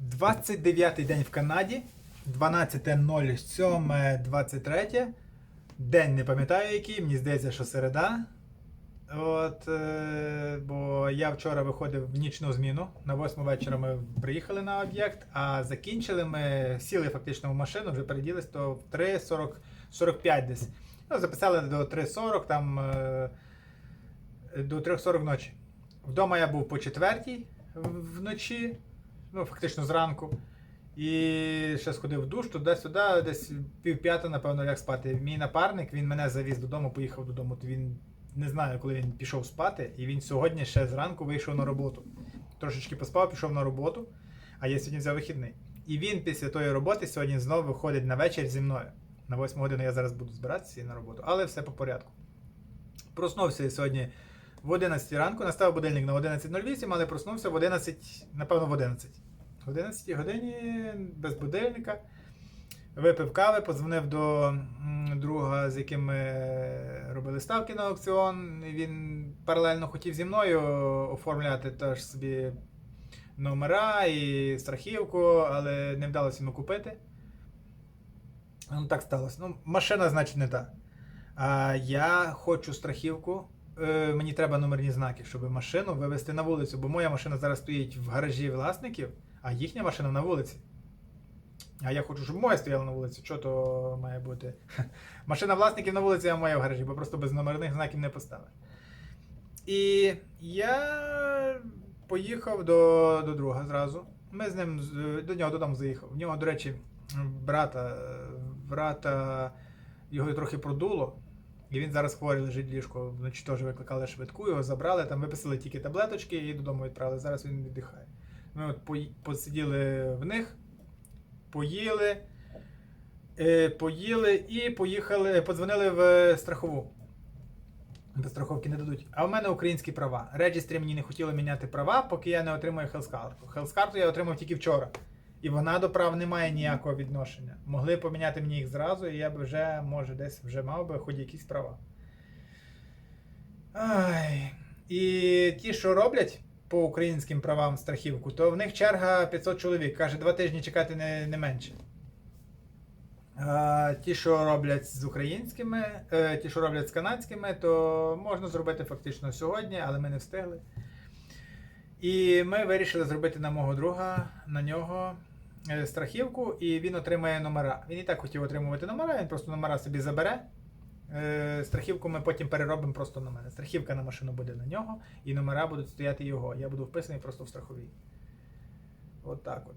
29-й день в Канаді, 12.07.23. День не пам'ятаю який, мені здається, що середа. От, е, бо я вчора виходив в нічну зміну. На 8 вечора ми приїхали на об'єкт, а закінчили ми, сіли фактично в машину, вже переділись, то в 3.45 десь. Ну, записали до 3.40, там е, до 3.40 ночі. Вдома я був по четвертій вночі, ну, фактично зранку. І ще сходив в душ, туди-сюди, десь пів п'ята, напевно, ляг спати. Мій напарник, він мене завіз додому, поїхав додому. То він не знаю, коли він пішов спати, і він сьогодні ще зранку вийшов на роботу. Трошечки поспав, пішов на роботу, а я сьогодні взяв вихідний. І він після тої роботи сьогодні знову виходить на вечір зі мною. На 8 годину я зараз буду збиратися і на роботу, але все по порядку. Проснувся сьогодні в 11 ранку, настав будильник на 11.08, але проснувся в 11, напевно, в 11. В 11 годині без будильника. Випив кави, подзвонив до друга, з яким ми робили ставки на аукціон. Він паралельно хотів зі мною оформляти теж собі номера і страхівку, але не вдалося йому купити. Ну, так сталося. Ну, машина, значить, не та. А я хочу страхівку. Е, мені треба номерні знаки, щоб машину вивезти на вулицю, бо моя машина зараз стоїть в гаражі власників, а їхня машина на вулиці. А я хочу, щоб моя стояла на вулиці. Що то має бути? Машина власників на вулиці, а моя в гаражі, бо просто без номерних знаків не поставиш. І я поїхав до, до друга зразу. Ми з ним до нього додому заїхав. В нього, до речі, брата, брата його трохи продуло. І він зараз хворий лежить в ліжку. Вночі теж викликали швидку, його забрали, там виписали тільки таблеточки і додому відправили. Зараз він віддихає. Ми от посиділи в них, поїли, е, поїли і поїхали, подзвонили в страхову. Без страховки не дадуть. А в мене українські права. Реджістрі мені не хотіли міняти права, поки я не отримую хелскарту. Хелскарту я отримав тільки вчора. І вона до прав не має ніякого відношення. Могли поміняти мені їх зразу, і я б вже, може, десь вже мав би хоч якісь права. Ай. І ті, що роблять по українським правам страхівку, то в них черга 500 чоловік. Каже, два тижні чекати не, не менше. А, ті, що роблять з українськими, е, ті, що роблять з канадськими, то можна зробити фактично сьогодні, але ми не встигли. І ми вирішили зробити на мого друга, на нього страхівку, і він отримає номера. Він і так хотів отримувати номера, він просто номера собі забере. Е, Страхівку ми потім переробимо просто на мене. Страхівка на машину буде на нього, і номера будуть стояти його. Я буду вписаний просто в страховій. От так от.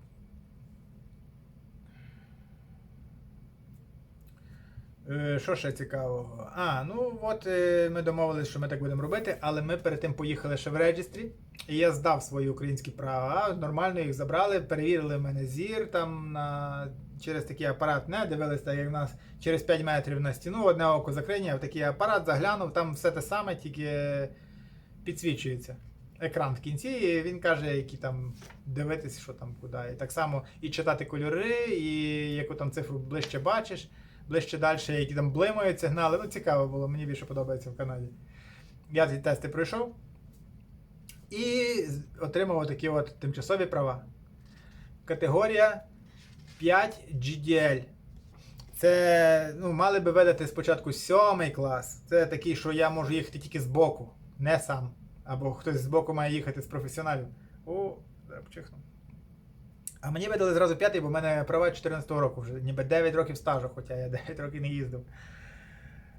Е, Що ще цікавого? А, ну от е, ми домовилися, що ми так будемо робити, але ми перед тим поїхали ще в реєстрі, і я здав свої українські права. Нормально їх забрали, перевірили в мене зір там на через такий апарат. Не дивилися, як в нас через 5 метрів на стіну, одне око закриє, в такий апарат заглянув, там все те саме, тільки підсвічується. Екран в кінці, і він каже, які там дивитись, що там куди. І так само і читати кольори, і яку там цифру ближче бачиш ближче далі, які там блимають сигнали. Ну, цікаво було, мені більше подобається в Канаді. Я ці тести пройшов і отримав такі от тимчасові права. Категорія 5 GDL. Це ну, мали би видати спочатку сьомий клас. Це такий, що я можу їхати тільки з боку, не сам. Або хтось з боку має їхати з професіоналів. О, почихну. А мені видали зразу п'ятий, бо в мене права 14-го року вже, ніби 9 років стажу, хоча я 9 років не їздив.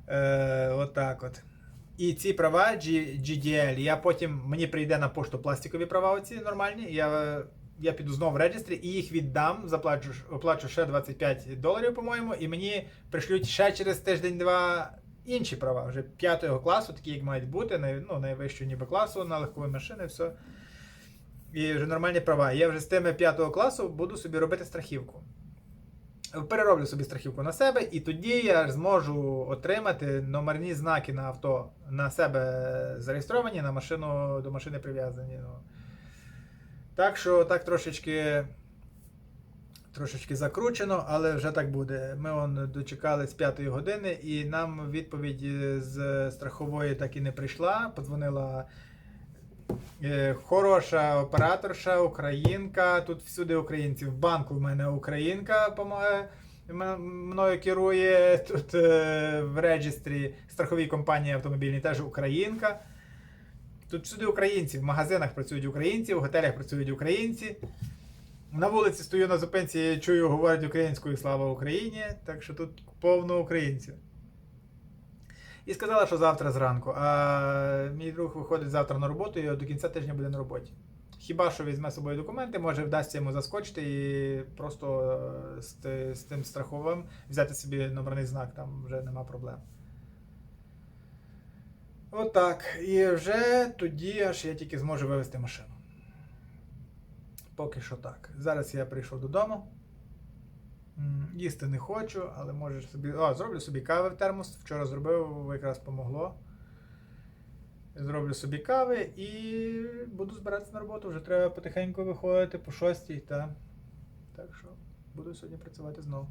Е, отак от. І ці права G- GDL, я потім мені прийде на пошту пластикові права оці нормальні. Я, я піду знову в реєстрі і їх віддам, заплачу, оплачу ще 25 доларів, по-моєму, і мені пришлють ще через тиждень-два інші права, вже п'ятого класу, такі як мають бути, най- ну, найвищого ніби класу на легкові машини, все. І вже нормальні права. Я вже з тими п'ятого класу буду собі робити страхівку. Перероблю собі страхівку на себе, і тоді я зможу отримати номерні знаки на авто на себе зареєстровані, на машину до машини прив'язані. Ну. Так що так трошечки. Трошечки закручено, але вже так буде. Ми он дочекались п'ятої години, і нам відповідь з страхової так і не прийшла. Подзвонила Хороша операторша, українка. Тут всюди українці. В банку в мене українка. Мною керує тут е, в реєстрі страховій компанії автомобільній теж українка. Тут всюди українці. В магазинах працюють українці, в готелях працюють українці. На вулиці стою на зупинці, чую, говорять українською слава Україні. Так що тут повно українців. І сказала, що завтра зранку. А мій друг виходить завтра на роботу і до кінця тижня буде на роботі. Хіба що візьме з собою документи, може вдасться йому заскочити і просто е, з, з тим страховим взяти собі номерний знак, там вже нема проблем. Отак. І вже тоді аж я тільки зможу вивезти машину. Поки що так. Зараз я прийшов додому. Їсти не хочу, але можеш собі. О, зроблю собі кави в термос. Вчора зробив, якраз помогло. Зроблю собі кави і буду збиратися на роботу. Вже треба потихеньку виходити по шостій. Та... Так що буду сьогодні працювати знову.